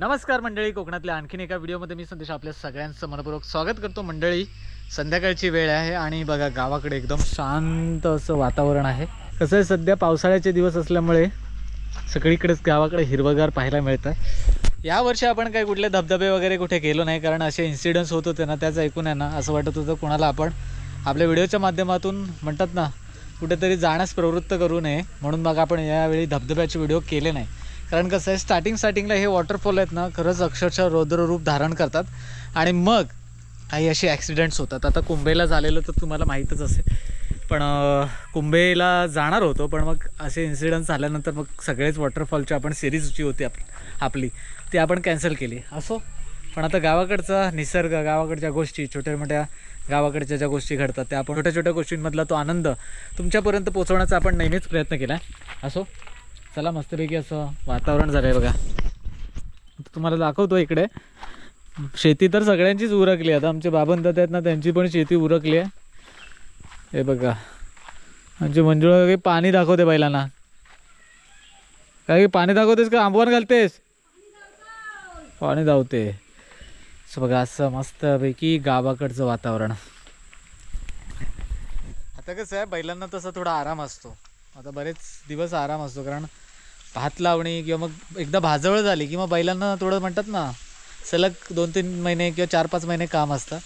नमस्कार मंडळी कोकणातल्या आणखीन एका व्हिडिओमध्ये मी संदेश आपल्या सगळ्यांचं मनपूर्वक स्वागत करतो. मंडळी संध्याकाळची वेळ आहे आणि बघा गावाकडे एकदम शांत असं वातावरण आहे. कसं आहे सध्या पावसाळ्याचे दिवस असल्यामुळे सगळीकडेच गावाकडे हिरवगार पाहायला मिळतं यावर्षी आपण काही कुठले धबधबे वगैरे कुठे गेलो नाही कारण असे इन्सिडन्स होत होते ना त्याच ऐकून आहे ना असं वाटत होतं कोणाला आपण आपल्या व्हिडिओच्या माध्यमातून म्हणतात ना कुठेतरी जाण्यास प्रवृत्त करू नये. म्हणून मग आपण यावेळी धबधब्याचे व्हिडिओ केले नाही. कारण कसं आहे स्टार्टिंग स्टार्टिंगला हे वॉटरफॉल आहेत ना खरंच अक्षरशः रौद्ररूप धारण करतात. आणि मग काही असे ॲक्सिडेंट्स होतात. आता कुंभेला झालेलं तर तुम्हाला माहीतच असेल. पण कुंभेला जाणार होतो पण मग असे इन्सिडेंट झाल्यानंतर मग सगळेच वॉटरफॉलची आपण सिरीज जी होती आप आपली ती आपण कॅन्सल केली. असो. पण आता गावाकडचा निसर्ग गावाकडच्या गोष्टी छोट्या मोठ्या गावाकडच्या ज्या गोष्टी घडतात त्या आपण छोट्या छोट्या गोष्टींमधला तो आनंद तुमच्यापर्यंत पोचवण्याचा आपण नेहमीच प्रयत्न केला. आहे असो. चला मस्तपैकी असं वातावरण झालं आहे बघा तुम्हाला दाखवतो इकडे. शेती तर सगळ्यांचीच उरकली. आता आमचे बाबंत आहेत ना त्यांची पण शेती उरकली आहे. हे बघा. आमची मंजुळा काही पाणी दाखवते बैलांना. काय पाणी दाखवतेस का? आंबवण घालतेस? पाणी धावते बघा असं मस्तपैकी गावाकडचं वातावरण. आता कसं आहे बैलांना तसा थोडा आराम असतो. आता बरेच दिवस आराम असतो कारण भात लावणी किंवा मग एकदा भाजवळ झाली किंवा बैलांना थोडं म्हणतात ना सलग दोन तीन महिने किंवा चार पाच महिने काम असतं.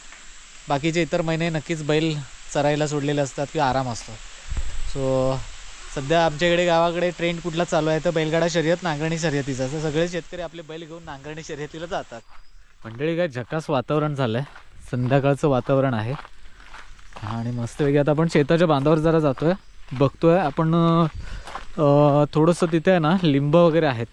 बाकीचे इतर महिने नक्कीच बैल चरायला सोडलेले असतात किंवा आराम असतो. सो सध्या आमच्या इकडे गावाकडे ट्रेंड कुठला चालू आहे? तर बैलगाडा शर्यत नांगरणी शर्यतीचा. असं सगळे शेतकरी आपले बैल घेऊन नांगरणी शर्यतीला जातात. मंडळी काय झकास वातावरण झालं आहे संध्याकाळचं वातावरण आहे. आणि मस्तपैकी आता आपण शेताच्या बांधावर जरा जातो आहे बघतोय. आपण थोडंसं तिथे आहे ना लिंब वगैरे आहेत.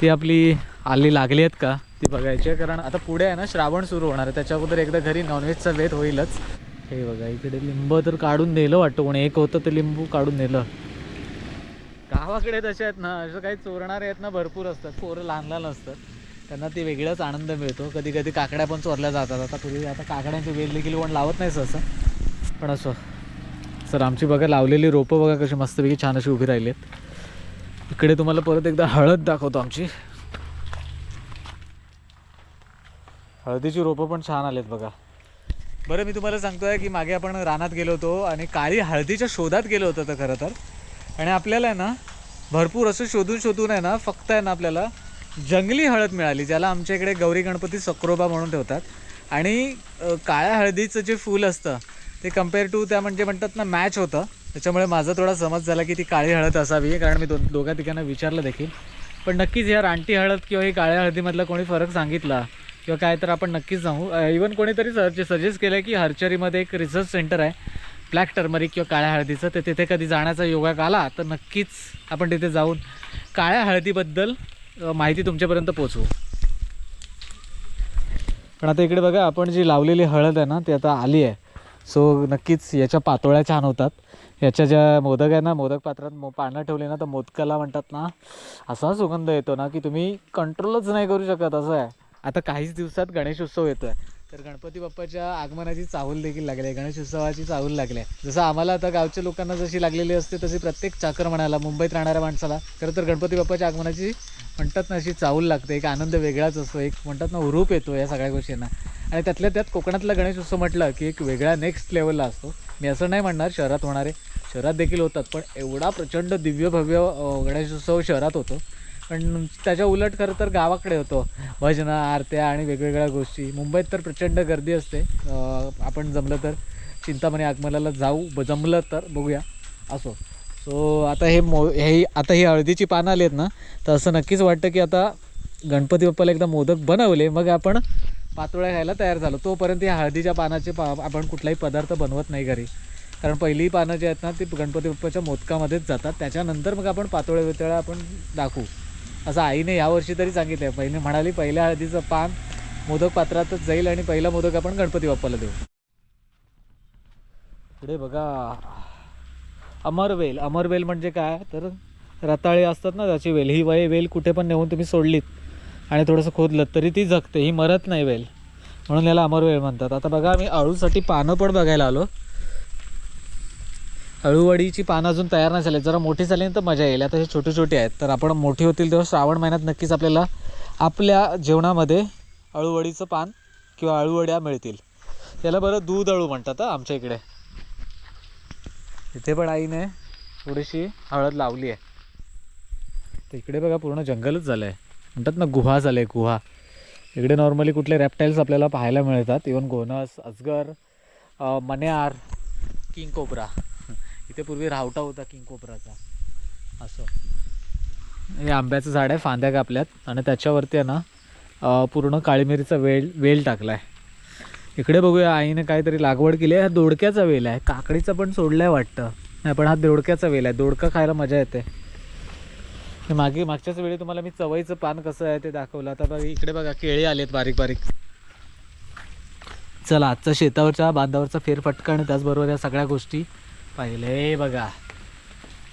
ती आपली आली लागली आहेत का ती बघायची आहे. कारण आता पुढे आहे ना श्रावण सुरू होणार आहे. त्याच्या अगोदर एकदा घरी नॉनव्हेजचा वेध होईलच. हे बघा इकडे लिंब तर काढून नेलं वाटतं. कोणी एक होतं ते लिंबू काढून नेलं. गावाकडे तसे आहेत ना असं काही चोरणारे आहेत ना भरपूर असतात. पोरं लहान लहान असतात. त्यांना ते वेगळाच आनंद मिळतो. कधी कधी काकड्या पण चोरल्या जातात. आता पूर्वी आता काकड्यांचे वेल देखील कोण लावत नाही असं पण असं. सर आमची बघा लावलेली रोपं बघा कशी मस्तपैकी छान अशी उभी राहिली आहेत इकडे तुम्हाला परत एकदा हळद दाखवतो आमची. हळदीची रोपं पण छान आलेत बघा. बरं मी तुम्हाला सांगतोय की मागे आपण रानात गेलो होतो आणि काळी हळदीच्या शोधात गेलो होतो तर खरं तर. आणि आपल्याला आहे ना भरपूर असं शोधून शोधून आहे ना फक्त आहे ना आपल्याला जंगली हळद मिळाली ज्याला आमच्या इकडे गौरी गणपती सक्रोबा म्हणून ठेवतात. आणि काळ्या हळदीचं जे फूल असतं ते कंपेअर टू त्या म्हणजे म्हणतात ना मॅच होतं. त्याच्यामुळे माझा थोडा समज झाला की ती काळी हळद असावी कारण मी दो दोघा तिघांना विचारलं देखील. पण नक्कीच या रानटी हळद किंवा ही काळ्या हळदीमधला कोणी फरक सांगितला किंवा काय तर आपण नक्कीच सांगू इवन कोणीतरी सर्च सजेस्ट केलं की हर्चरीमध्ये एक रिसर्च सेंटर आहे ब्लॅक टर्मरिक किंवा काळ्या हळदीचं. तर तिथे कधी जाण्याचा योगाक आला तर नक्कीच आपण तिथे जाऊन काळ्या हळदीबद्दल माहिती तुमच्यापर्यंत पोचवू पण आता इकडे बघा आपण जी लावलेली हळद आहे ना ती आता आली आहे. सो नक्कीच याच्या पातोळ्या छान होतात. याच्या ज्या मोदक आहे ना मोदक पात्रात मो पानं ठेवले ना तर मोदकाला म्हणतात ना असा सुगंध येतो ना की तुम्ही कंट्रोलच नाही करू शकत असं आहे. आता काहीच दिवसात गणेश उत्सव येतो आहे तर गणपती बाप्पाच्या आगमनाची चाहूल देखील लागली आहे. गणेशोत्सवाची चाहूल लागली आहे. जसं आम्हाला आता गावच्या लोकांना जशी लागलेली असते तशी प्रत्येक चाकर म्हणाला मुंबईत राहणाऱ्या माणसाला खरं तर गणपती बाप्पाच्या आगमनाची म्हणतात ना अशी चाहूल लागते. एक आनंद वेगळाच असतो. एक म्हणतात ना उरूप येतो या सगळ्या गोष्टींना. आणि त्यातल्या त्यात कोकणातला गणेश उत्सव म्हटलं की एक वेगळा नेक्स्ट लेवलला असतो. मी असं नाही म्हणणार शहरात होणारे. शहरात देखील होतात पण एवढा प्रचंड दिव्य भव्य गणेश उत्सव शहरात होतो. पण त्याच्या उलट खरं तर गावाकडे होतो. भजनं आरत्या आणि वेगवेगळ्या गोष्टी. मुंबईत तर प्रचंड गर्दी असते. आपण जमलं तर चिंतामणी आगमनाला जाऊ ब- जमलं तर बघूया. असो. सो आता हे मो हे आता ही हळदीची पानं आली आहेत ना तर असं नक्कीच वाटतं की आता गणपती बाप्पाला एकदा मोदक बनवले. मग आपण पातोळ्या खायला तयार झालो. तोपर्यंत या हळदीच्या पानाचे पा आपण कुठलाही पदार्थ बनवत नाही घरी. कारण पहिली पानं जी आहेत ना ती गणपती बाप्पाच्या मोदकामध्येच जातात. त्याच्यानंतर मग आपण पातोळ्या वितळ्या आपण दाखवू. असं आईने यावर्षी तरी सांगितलं आहे पहिले म्हणाली पहिल्या हळदीचं पान मोदक पात्रातच जाईल आणि पहिला मोदक आपण गणपती बाप्पाला देऊ. पुढे बघा. अमरवेल. अमरवेल म्हणजे काय? तर रताळे असतात ना त्याची वेल. ही वय वेल कुठे पण नेऊन तुम्ही सोडलीत. आणि थोडंसं खोदलं तरी ती जगते ही मरत नाही वेल म्हणून याला अमरवेल म्हणतात. आता बघा आम्ही अळूसाठी पानं पण बघायला आलो. अळूवडीची पानं अजून तयार नाही झाली. जरा मोठी झाली ना तर मजा येईल. आता हे छोटे छोटे आहेत. तर आपण मोठी होतील तेव्हा श्रावण महिन्यात नक्कीच आपल्याला आपल्या जेवणामध्ये अळूवडीचं पान किंवा अळूवड्या मिळतील. त्याला बरं दूध अळू म्हणतात आमच्या इकडे. इथे पण आईने थोडीशी हळद लावली आहे. तर इकडे बघा पूर्ण जंगलच झालं आहे म्हणतात ना गुहा झालं आहे गुहा. इकडे नॉर्मली कुठले रॅप्टाईल्स आपल्याला पाहायला मिळतात. इवन गोनस अजगर मन्यार किंग कोबरा इथे पूर्वी रावटा होता किंग कोबराचा असं. हे आंब्याचं झाड आहे फांद्या कापल्यात. आणि त्याच्यावरती आहे ना पूर्ण काळी मिरीचा वेल वेल टाकला आहे इकडे बघूया आईने काहीतरी लागवड केली आहे. हा दोडक्याचा वेल आहे. काकडीचा पण सोडलाय वाटतं. नाही पण हा दोडक्याचा वेल आहे. दोडका खायला मजा येते. मागे मागच्याच वेळी तुम्हाला मी चवईचं पान कसं आहे ते दाखवलं. आता बघा इकडे बघा केळी आलेत बारीक बारीक. चला आजचा शेतावरच्या बांधावरचा फेरफटका आणि त्याचबरोबर या सगळ्या गोष्टी पाहिले बघा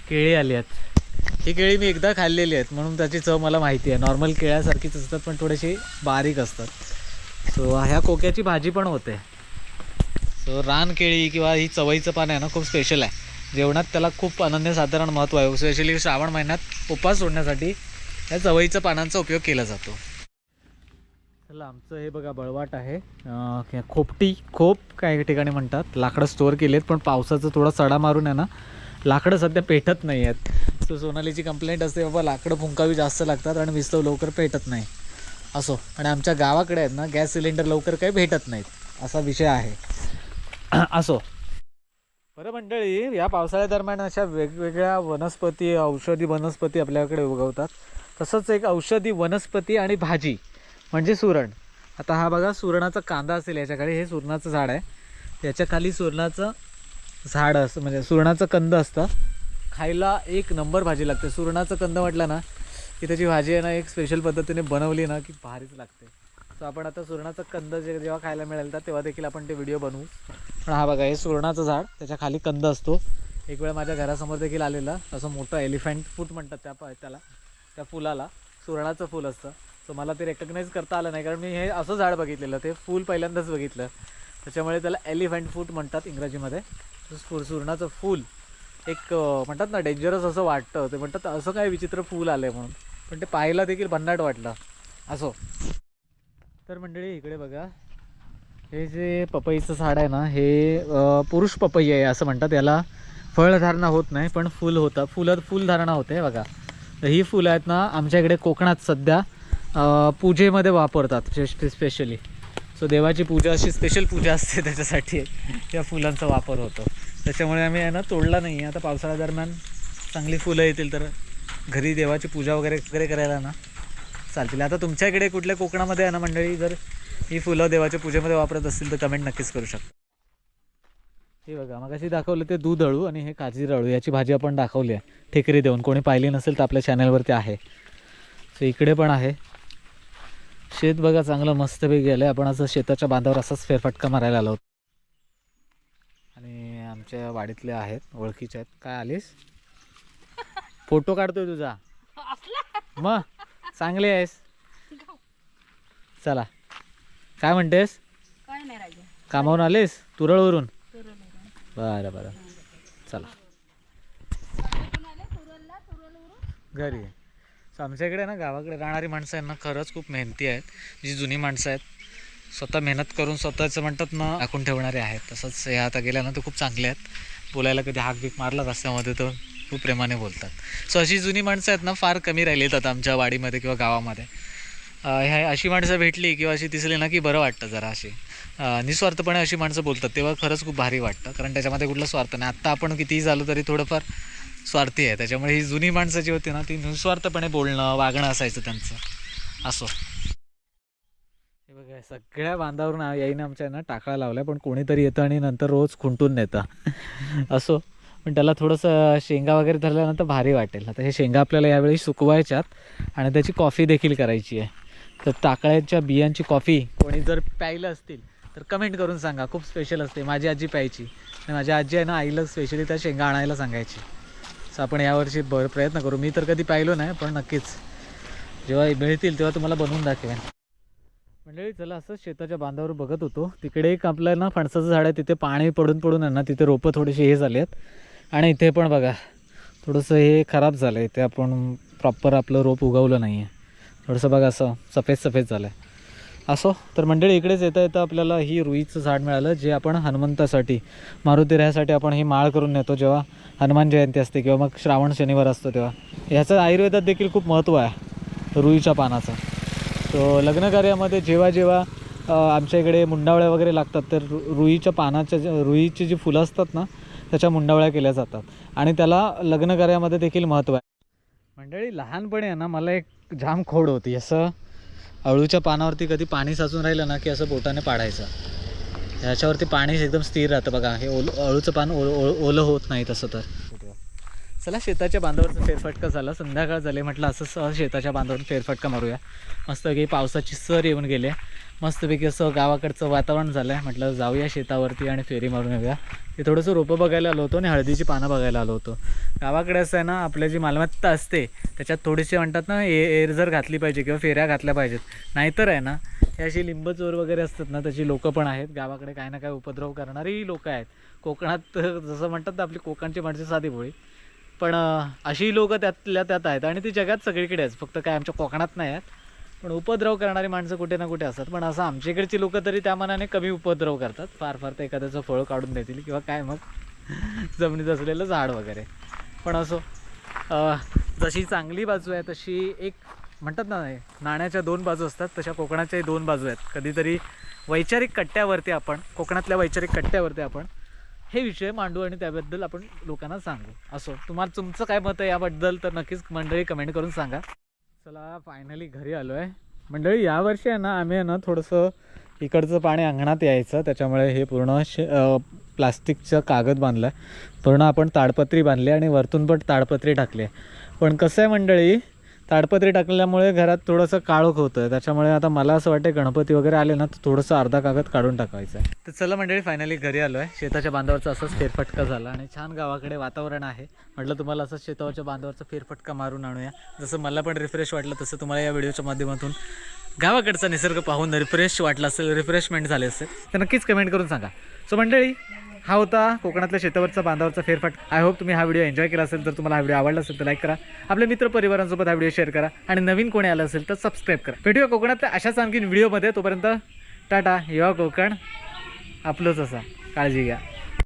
केळी आली आहेत. ही केळी मी एकदा खाल्लेली आहेत म्हणून त्याची चव मला माहिती आहे. नॉर्मल केळ्यासारखीच असतात पण थोडीशी बारीक असतात. सो ह्या कोक्याची भाजी पण होते. सो रान केळी किंवा ही चवईचं पान आहे ना खूप स्पेशल आहे. जेवणात त्याला खूप अनन्यसाधारण महत्त्व आहे. स्पेशली श्रावण महिन्यात उपास सोडण्यासाठी या चवळीच्या पानांचा उपयोग केला जातो. चला आमचं हे बघा बळवाट आहे. खोपटी खोप काही ठिकाणी म्हणतात. लाकडं स्टोअर केली आहेत पण पावसाचं थोडा सडा मारून आहे ना लाकडं सध्या पेटत नाही आहेत. सो सोनालीची कंप्लेंट असते बाबा लाकडं फुंकावी जास्त लागतात आणि विस्तव लवकर पेटत नाही. असो आणि आमच्या गावाकडे आहेत ना गॅस सिलेंडर लवकर काही भेटत नाहीत असा विषय आहे. असो बरं मंडळी या पावसाळ्यादरम्यान अशा वेगवेगळ्या वनस्पती औषधी वनस्पती आपल्याकडे उगवतात. तसंच एक औषधी वनस्पती आणि भाजी म्हणजे सुरण. आता हा बघा सुरणाचा कांदा असेल याच्याकडे हे सुरणाचं झाड आहे. याच्या खाली सुरणाचं झाड असं म्हणजे सुरणाचं कंद असतं. खायला एक नंबर भाजी लागते. सुरणाचं कंद म्हटलं ना की त्याची भाजी आहे ना एक स्पेशल पद्धतीने बनवली ना की भारीच लागते. सो आपण आता सुरणाचं कंद जे जेव्हा खायला मिळेल तर तेव्हा देखील आपण ते व्हिडिओ बनवू. पण हा बघा हे सुरणाचं झाड त्याच्याखाली कंद असतो. एक वेळ माझ्या घरासमोर देखील आलेला असं मोठं एलिफंट फूट म्हणतात त्या प- त्याला त्या फुलाला. सुरणाचं फूल असतं. सो मला ते रेकग्नाईज करता आलं नाही कारण मी हे असं झाड बघितलेलं ते फूल पहिल्यांदाच बघितलं. त्याच्यामुळे त्याला एलिफंट फूट म्हणतात इंग्रजीमध्ये. सुरणाचं फूल एक म्हणतात ना डेंजरस असं वाटतं. ते म्हणतात असं काय विचित्र फूल आलं आहे म्हणून. पण ते पाहायला देखील भन्नाट वाटलं. असो. तर मंडळी इकडे बघा. हे जे पपईचं झाड आहे ना हे पुरुष पपई आहे असं म्हणतात याला. फळधारणा होत नाही पण फुल होतं फुलं फुलधारणा होते बघा. तर ही फुलं आहेत ना आमच्या इकडे कोकणात सध्या पूजेमध्ये वापरतात स्पेशली सो देवाची पूजा अशी स्पेशल पूजा असते त्याच्यासाठी या फुलांचा वापर होतो. त्याच्यामुळे आम्ही आहे ना तोडला नाही आता पावसाळ्यादरम्यान चांगली फुलं येतील तर घरी देवाची पूजा वगैरे वगैरे करायला ना. चालतील. आता तुमच्या इकडे कुठल्या कोकणामध्ये आहे ना मंडळी? जर ही फुलं देवाच्या पूजेमध्ये वापरत असतील तर कमेंट नक्कीच करू शकता. हे बघा मगाशी दाखवलं ते दूध अळू आणि हे काजीर अळू याची भाजी आपण दाखवली आहे. ठेकरी देऊन. कोणी पाहिली नसेल तर आपल्या चॅनलवरती आहे. सो इकडे पण आहे. शेत बघा चांगलं मस्तपैकी गेलं आहे आपण असं शेताच्या बांधावर असाच फेरफटका मारायला आलो होतो. आणि आमच्या वाडीतले आहेत ओळखीचे आहेत. काय आलीस? फोटो काढतोय तुझा. मग? चांगली आहेस. चला. काय म्हणतेस? काय नाही राजा. कामावरून आलीस? तुरळवरून? बरं बरं. चला. घरी. सो आमच्या इकडे ना गावाकडे राहणारी माणसं आहेत ना खरंच खूप मेहनती आहेत. जी जुनी माणसं आहेत. स्वतः मेहनत करून स्वतःचं म्हणतात ना राखून ठेवणारे आहेत. तसंच हे आता गेल्या ना ते खूप चांगले आहेत. बोलायला कधी हाक बीक मारला रस्त्यामध्ये तर खूप प्रेमाने बोलतात. सो अशी जुनी माणसं आहेत ना फार कमी राहिली आहेत आता आमच्या वाडीमध्ये किंवा गावामध्ये. ह्या अशी माणसं भेटली किंवा अशी दिसली ना की बरं वाटतं जरा अशी. निस्वार्थपणे अशी माणसं बोलतात. तेव्हा खरंच खूप भारी वाटतं. कारण त्याच्यामध्ये कुठला स्वार्थ नाही. आत्ता आपण कितीही झालो तरी थोडंफार स्वार्थी आहे. त्याच्यामुळे ही जुनी माणसं जी होती ना ती निस्वार्थपणे बोलणं वागणं असायचं त्यांचं. असो. हे बघा सगळ्या बांधावरून आ- याईनं आमच्या ना टाकळा लावलाय पण कोणीतरी येतं आणि नंतर रोज खुंटून नेतं. असो. पण त्याला थोडंसं शेंगा वगैरे धरल्यानंतर भारी वाटेल. आता हे शेंगा आपल्याला यावेळी सुकवायच्यात आणि त्याची कॉफी देखील करायची आहे. तर ताकळ्याच्या बियांची कॉफी कोणी जर प्यायलं असतील तर कमेंट करून सांगा. खूप स्पेशल असते. माझी आजी प्यायची. आणि माझी आजी आहे ना आईला स्पेशली त्या शेंगा आणायला सांगायची. सो आपण यावर्षी बर प्रयत्न करू. मी तर कधी पाहिलो नाही पण नक्कीच. जेव्हा मिळतील तेव्हा तुम्हाला बनवून दाखवेन. मंडळी चला असंच शेताच्या बांधावर बघत होतो. तिकडे एक आपलं ना फणसाचं झाड आहे. तिथे पाणी पडून पडून आहे ना तिथे रोपं थोडीशी हे झाली आहेत. आणि इथे पण बघा थोडंसं हे खराब झालं आहे इथे आपण प्रॉपर आपलं रोप उगवलं नाही आहे थोडंसं बघा असं सफेद सफेद झालं आहे असो तर मंडळी इकडेच येता येतं आपल्याला ही रुईचं झाड मिळालं जे आपण हनुमंतासाठी मारुती राहायसाठी आपण ही माळ करून नेतो जेव्हा हनुमान जयंती असते किंवा मग श्रावण शनिवार असतो तेव्हा. ह्याचं आयुर्वेदात देखील खूप महत्त्व आहे रुईच्या पानाचं. तो लग्नकार्यामध्ये जेव्हा जेव्हा आमच्या इकडे मुंडावळ्या वगैरे लागतात तर रु रुईच्या पानाच्या रुईची जी फुलं असतात ना त्याच्या मुंडावळ्या केल्या जातात. आणि त्याला लग्नकार्यामध्ये देखील महत्त्व आहे. मंडळी लहानपणी आहे ना मला एक जाम खोड होती. असं अळूच्या पानावरती कधी पाणी साचून राहिलं ना की असं बोटाने पाडायचं. ह्याच्यावरती पाणी एकदम स्थिर राहतं. बघा हे ओल अळूचं पान ओल ओल- ओलं होत नाही तसं तर. चला शेताच्या बांधावरचा फेरफटका झाला. संध्याकाळ झाले म्हटलं असं सहज शेताच्या बांधावरून फेरफटका मारूया. मस्तपैकी पावसाची सर येऊन गेले. मस्तपैकी असं गावाकडचं वातावरण झालं आहे म्हटलं जाऊया शेतावरती आणि फेरी मारून येऊया. ते थोडंसं रोपं बघायला आलो होतो आणि हळदीची पानं बघायला आलो होतो. गावाकडे असं आहे ना आपल्या जी मालमत्ता असते त्याच्यात थोडीशी म्हणतात ना ए एर जर घातली पाहिजे किंवा फेऱ्या घातल्या पाहिजेत. नाहीतर आहे ना हे अशी लिंब चोर वगैरे असतात ना त्याची लोकं पण आहेत. गावाकडे काही ना काही उपद्रव करणारी लोकं आहेत. कोकणात जसं म्हणतात ना आपली कोकणची माणसं साधी भोळी पण अशी लोकं त्यातल्या त्यात आहेत आणि ती जगात सगळीकडे आहेत. फक्त काय आमच्या कोकणात नाही आहेत. पण उपद्रव करणारी माणसं कुठे ना कुठे असतात. पण असं आमच्या इकडची लोकं तरी त्या मनाने कमी उपद्रव करतात. फार फार तर एखाद्याचं फळ काढून देतील किंवा काय मग जमिनीत असलेलं झाड वगैरे. पण असो जशी चांगली बाजू आहे तशी एक म्हणतात ना नाण्याच्या दोन बाजू असतात तशा कोकणाच्याही दोन बाजू आहेत. कधीतरी वैचारिक कट्ट्यावरती आपण कोकणातल्या वैचारिक कट्ट्यावरती आपण हे विषय मांडू आणि त्याबद्दल आपण लोकांना सांगू. असो तुम्हाला तुमचं काय मत आहे याबद्दल तर नक्कीच मंडळी कमेंट करून सांगा. चला फायनली घरी आलो आहे मंडळी यावर्षी आहे ना आम्ही आहे ना थोडंसं इकडचं पाणी अंगणात यायचं. त्याच्यामुळे हे पूर्ण शे प्लास्टिकचं कागद बांधलं आहे पूर्ण आपण ताडपत्री बांधली आणि वरतून पण ताडपत्री टाकली आहे. पण कसं आहे मंडळी ताडपत्री टाकल्यामुळे घरात थोडंसं काळोख होतं आहे त्याच्यामुळे आता मला असं वाटतं गणपती वगैरे आले ना तर थोडंसं अर्धा कागद काढून टाकायचं आहे. तर चला मंडळी फायनली घरी आलो आहे शेताच्या बांधावरचा असंच फेरफटका झाला आणि छान गावाकडे वातावरण आहे. म्हटलं तुम्हाला असंच शेतावरच्या बांधावरचा फेरफटका मारून आणूया. जसं मला पण रिफ्रेश वाटलं तसं तुम्हाला या व्हिडिओच्या माध्यमातून गावाकडचा निसर्ग पाहून रिफ्रेश वाटला असेल रिफ्रेशमेंट झाले असेल तर नक्कीच कमेंट करून सांगा. सो मंडळी हा होता कोकणातल्या शेतावरचा बांधावरचा फेरफट. आय होप तुम्ही हा व्हिडिओ एन्जॉय केला असेल तर तुम्हाला हा व्हिडिओ आवडला असेल तर लाईक करा. आपल्या मित्र परिवारांसोबत हा व्हिडिओ शेअर करा. आणि नवीन कोणी आलं असेल तर सबस्क्राईब करा. भेटूया कोकणातल्या अशाच आणखीन व्हिडिओमध्ये तोपर्यंत टाटा युवा कोकण. आपलंच असा. काळजी घ्या.